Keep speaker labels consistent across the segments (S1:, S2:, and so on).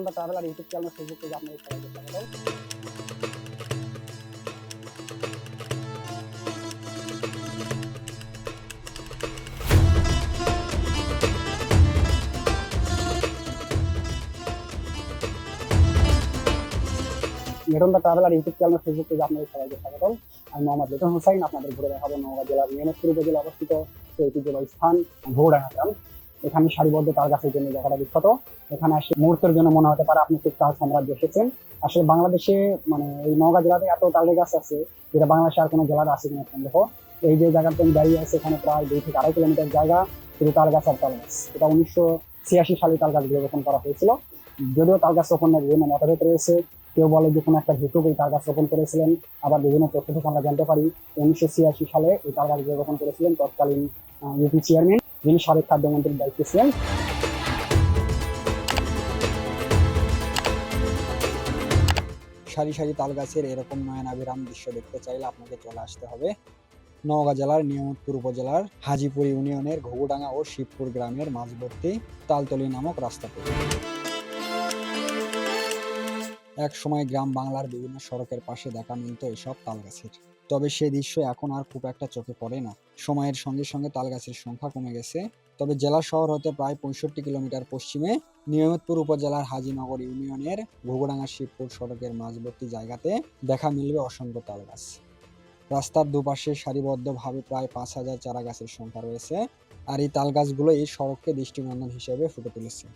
S1: The traveller YouTube channel Facebook page আপনাদের সবাইকে স্বাগত maroon the traveller YouTube channel Facebook page আপনাদের সবাইকে স্বাগত আমি মোহাম্মদ লিটন হোসাইন আপনাদের ঘুরে দেখাবো নওগাঁ জেলার নিয়মতপুর উপজেলা অবস্থিত ঐতিহ্যবাহী স্থান গ্রাম এখানে সারিবদ্ধ তার গাছের জন্য জায়গাটা বিখ্যাত। এখানে আসলে মুহূর্তের জন্য মনে হতে পারে আপনি তাল সাম্রাজ্য এসেছেন। আসলে বাংলাদেশে মানে এই নওগাঁ জেলাতে এত তাল গাছ আছে যেটা বাংলাদেশে আর কোনো জেলার আছে কিনা সন্দেহ এই যে জায়গাতে আমি দাঁড়িয়ে আছে এখানে প্রায় দুই থেকে আড়াই কিলোমিটার জায়গা শুধু তাল গাছ আর তাল গাছ। এটা উনিশশো ছিয়াশি সালে তাল গাছগুলো রোপণ করা হয়েছিল। যদিও তাল গাছ রোপণের বিভিন্ন মতভেদ রয়েছে, কেউ বলে যে কোনো একটা ভিটুক এই তাল গাছ রোপণ করেছিলেন। আবার বিভিন্ন তথ্য থেকে আমরা জানতে পারি, উনিশশো ছিয়াশি সালে এই তাল গাছগুলো রোপণ করেছিলেন তৎকালীন ইউপি চেয়ারম্যান। যিনি সাবেক খাদ্যমন্ত্রীর দায়িত্বে ছিলেন।
S2: সারি সারি তালগাছের এরকম নয়নাবিরাম দৃশ্য দেখতে চাইলে আপনাকে চলে আসতে হবে নওগাঁ জেলার নিয়ামতপুর উপজেলার হাজিপুর ইউনিয়নের ঘুঘুডাঙ্গা ও শিবপুর গ্রামের মাঝবর্তী তালতলি নামক রাস্তাতে। এক সময় গ্রাম বাংলার বিভিন্ন সড়কের পাশে দেখা মিলত এসব তাল গাছের তবে সে দৃশ্য এখন আর খুব একটা চোখে পড়ে না। সময়ের সঙ্গে সঙ্গে তাল গাছের সংখ্যা কমে গেছে। তবে জেলা শহর হতে প্রায় পঁয়ষট্টি কিলোমিটার পশ্চিমে নিয়ামতপুর উপজেলার হাজিনগর ইউনিয়নের ঘুঘুডাঙ্গা শিবপুর সড়কের মাঝবর্তী জায়গাতে দেখা মিলবে অসংখ্য তাল গাছ রাস্তার দুপাশে সারিবদ্ধভাবে প্রায় পাঁচ হাজার চারা গাছের সংখ্যা রয়েছে। আর এই তাল গাছগুলো এই সড়ককে দৃষ্টিনন্দন হিসেবে ফুটে তুলেছে।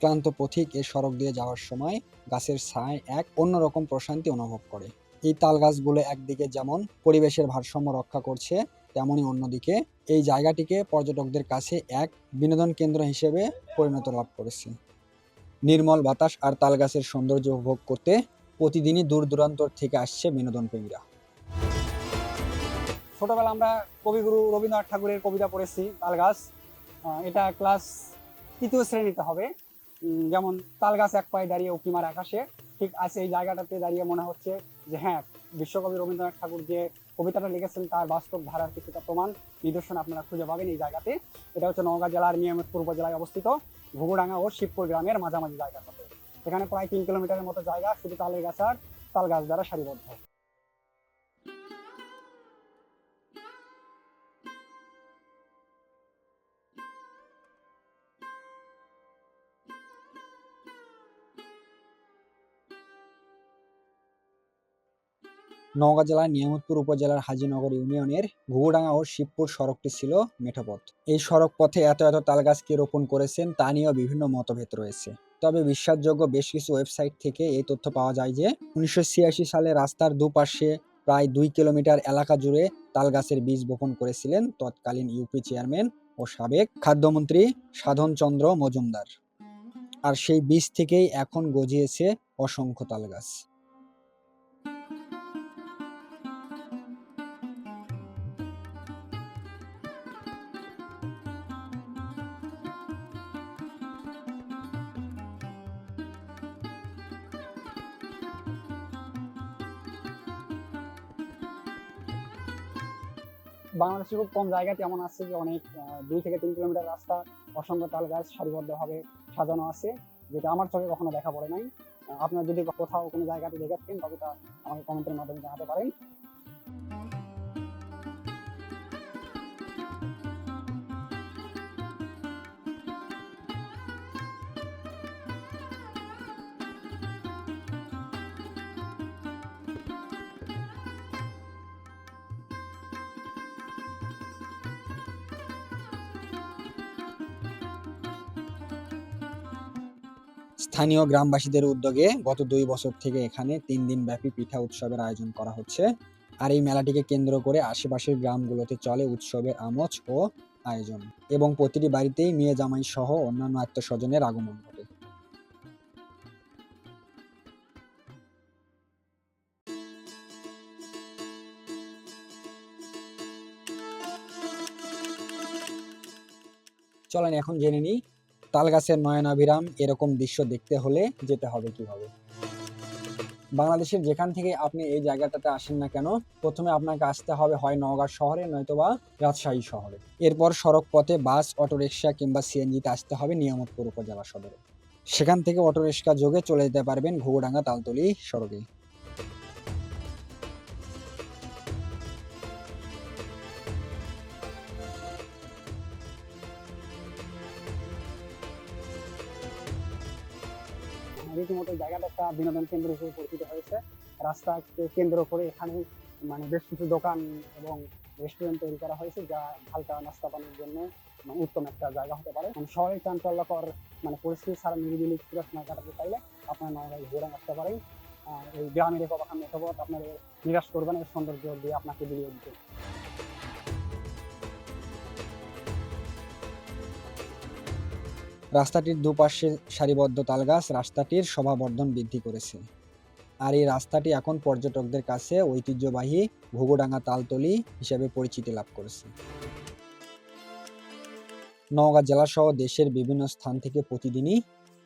S2: ক্লান্ত পথিক এই সড়ক দিয়ে যাওয়ার সময় গাছের ছায় এক অন্যরকম প্রশান্তি অনুভব করে। এই তাল গাছগুলো একদিকে যেমন পরিবেশের ভারসাম্য রক্ষা করছে তেমনই অন্যদিকে এই জায়গাটিকে পর্যটকদের কাছে এক বিনোদন কেন্দ্র হিসেবে পরিণত লাভ করেছে। নির্মল বাতাস আর তাল গাছের সৌন্দর্য উপভোগ করতে প্রতিদিনই দূর দূরান্তর থেকে আসছে বিনোদন প্রেমীরা।
S1: ছোটবেলা আমরা কবিগুরু রবীন্দ্রনাথ ঠাকুরের কবিতা পড়েছি, তাল গাছ। এটা ক্লাস তৃতীয় শ্রেণীতে হবে। যেমন তাল গাছ এক পায়ে দাঁড়িয়ে উকিমার আকাশে, ঠিক আছে, এই জায়গাটাতে দাঁড়িয়ে মনে হচ্ছে যে হ্যাঁ বিশ্বকবি রবীন্দ্রনাথ ঠাকুর যে কবিতাটা লিখেছেন তার বাস্তব ধারার কিছুটা প্রমাণ, নিদর্শন আপনারা খুঁজে পাবেন এই জায়গাতে। এটা হচ্ছে নওগাঁ জেলার নিয়মিত পূর্ব জেলায় অবস্থিত, ঘুঘুডাঙ্গা ও শিবপুর গ্রামের মাঝামাঝি জায়গাটাতে এখানে প্রায় তিন কিলোমিটারের মতো জায়গা, শুধু তালের গাছ আর তাল গাছ দ্বারা সারিবদ্ধ।
S2: নওগাঁ জেলার নিয়ামতপুর উপজেলার হাজিনগর ইউনিয়নের ঘুঘুডাঙ্গা ও শিবপুর সড়কটি ছিল মেঠোপথ। এই সড়ক পথে এত এত তালগাছ কে রোপণ করেছেন তা নিয়েও বিভিন্ন মতভেদ রয়েছে। তবে বিশ্বাসযোগ্য বেশ কিছু ওয়েবসাইট থেকে এই তথ্য পাওয়া যায় যে, উনিশশো ছিয়াশি সালে রাস্তার দুপাশে প্রায় দুই কিলোমিটার এলাকা জুড়ে তালগাছের বীজ বপন করেছিলেন তৎকালীন ইউপি চেয়ারম্যান ও সাবেক খাদ্যমন্ত্রী সাধন চন্দ্র মজুমদার। আর সেই বীজ থেকেই এখন গজিয়েছে অসংখ্য তালগাছ।
S1: বাংলাদেশের খুব কম জায়গা তেমন আছে যে অনেক দুই থেকে তিন কিলোমিটার রাস্তা অসংখ্য তাল গাছ সারিবদ্ধভাবে সাজানো আছে, যেটা আমার চোখে কখনো দেখা পড়ে নাই। আপনার যদি কোথাও কোনো জায়গাতে দেখে থাকেন তবে তা আমাকে কমেন্টের মাধ্যমে জানাতে পারেন।
S2: স্থানীয় গ্রামবাসীদের উদ্যোগে গত দুই বছর থেকে এখানে তিন দিন ব্যাপী পিঠা উৎসবের আয়োজন করা হচ্ছে। আর এই মেলাটিকে কেন্দ্র করে আশেপাশের গ্রামগুলোতে চলে উৎসবের আমোজ ও আয়োজন। এবং প্রতিটি বাড়িতেই মেয়ে জামাই সহ অন্যান্য আত্মস্বজনের আগমন ঘটে। চলেন এখন জেনে নিই তালগাছের নয়নাভিরাম এরকম দৃশ্য দেখতে হলে যেতে হবে কীভাবে? বাংলাদেশের যেখান থেকে আপনি এই জায়গাটাতে আসেন না কেন, প্রথমে আপনাকে আসতে হবে হয় নওগাঁ শহরে নয়তোবা রাজশাহী শহরে। এরপর সড়ক পথে বাস, অটোরিকশা কিংবা সিএনজিতে আসতে হবে নিয়ামতপুর উপজেলা সদরে। সেখান থেকে অটোরিকশা যোগে চলে যেতে পারবেন ঘুঘুডাঙ্গা, তালতলি সড়কে
S1: রীতিমতো জায়গাটা একটা বিনোদন কেন্দ্র হিসেবে পরিচিত হয়েছে। রাস্তাকে কেন্দ্র করে এখানে মানে বেশ কিছু দোকান এবং রেস্টুরেন্ট তৈরি করা হয়েছে, যা হালকা নাস্তা পানির জন্য মানে উত্তম একটা জায়গা হতে পারে। মানে শহরে চাঞ্চল্যকর মানে পরিস্থিতি সারা নিরিবিলি পুরো সময় কাটাতে চাইলে আপনার নয় ঘোরা আসতে পারেন। এই গ্রামের এক অবাকান মেঠোপথ আপনার নিরাশ করবেন, এর সৌন্দর্য দিয়ে আপনাকে বিলিয়ে দিতে।
S2: রাস্তাটির দুপাশে সারিবদ্ধ তালগাছ রাস্তাটির শোভাবর্ধন বৃদ্ধি করেছে। আর এই রাস্তাটি এখন পর্যটকদের কাছে ঐতিহ্যবাহী ঘুঘুডাঙ্গা তালতলি হিসেবে পরিচিতি লাভ করেছে। নওগাঁ জেলাসহ দেশের বিভিন্ন স্থান থেকে প্রতিদিনই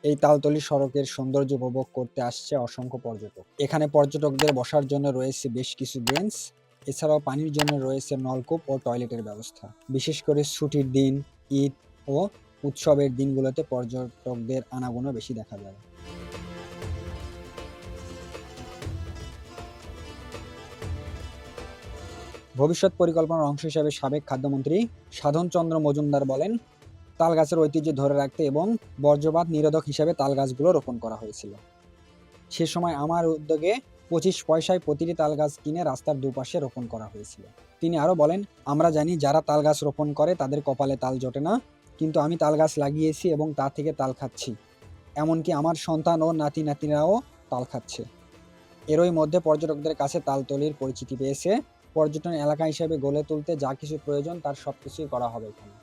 S2: এই তালতলি সড়কের সৌন্দর্য উপভোগ করতে আসছে অসংখ্য পর্যটক। এখানে পর্যটকদের বসার জন্য রয়েছে বেশ কিছু বেঞ্চ, এছাড়াও পানির জন্য রয়েছে নলকূপ ও টয়লেটের ব্যবস্থা। বিশেষ করে ছুটির দিন, ঈদ ও উৎসবের দিনগুলোতে পর্যটকদের আনাগোনা বেশি দেখা যায়। ভবিষ্যৎ পরিকল্পনার অংশ হিসেবে সাবেক খাদ্যমন্ত্রী সাধন চন্দ্র মজুমদার বলেন তাল গাছের ঐতিহ্য ধরে রাখতে এবং বর্জ্যপাত নিরোধক হিসেবে তাল গাছগুলো রোপণ করা হয়েছিল। সে সময় আমার উদ্যোগে পঁচিশ পয়সায় প্রতিটি তাল গাছ কিনে রাস্তার দুপাশে রোপণ করা হয়েছিল। তিনি আরও বলেন, আমরা জানি যারা তাল গাছ রোপণ করে তাদের কপালে তাল জোটে না কিন্তু আমি তাল গাছ লাগিয়েছি এবং তা থেকে তাল খাচ্ছি। এমনকি আমার সন্তান ও নাতি নাতিরাও তাল খাচ্ছে। এরই মধ্যে পর্যটকদের কাছে তালতলির পরিচিতি পেয়েছে। পর্যটন এলাকা হিসেবে গড়ে তুলতে যা কিছু প্রয়োজন তার সব কিছুই করা হবে এখানে।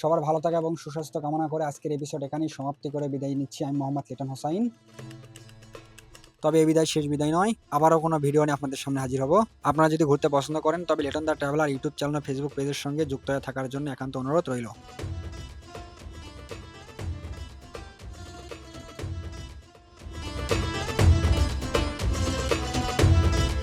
S2: সবার ভালো থাকা এবং সুস্বাস্থ্য কামনা করে আজকের এপিসোড এখানেই সমাপ্তি করে বিদায় নিচ্ছি। আমি মোহাম্মদ লিটন হোসাইন। তবে এ বিদায় শেষ বিদায় নয়, আবারও কোনো ভিডিও নিয়ে আপনাদের সামনে হাজির হব। আপনারা যদি ঘুরতে পছন্দ করেন, তবে Lytton the traveller YouTube channel Facebook পেজের সঙ্গে যুক্ত হয়ে থাকার জন্য একান্ত অনুরোধ রইল।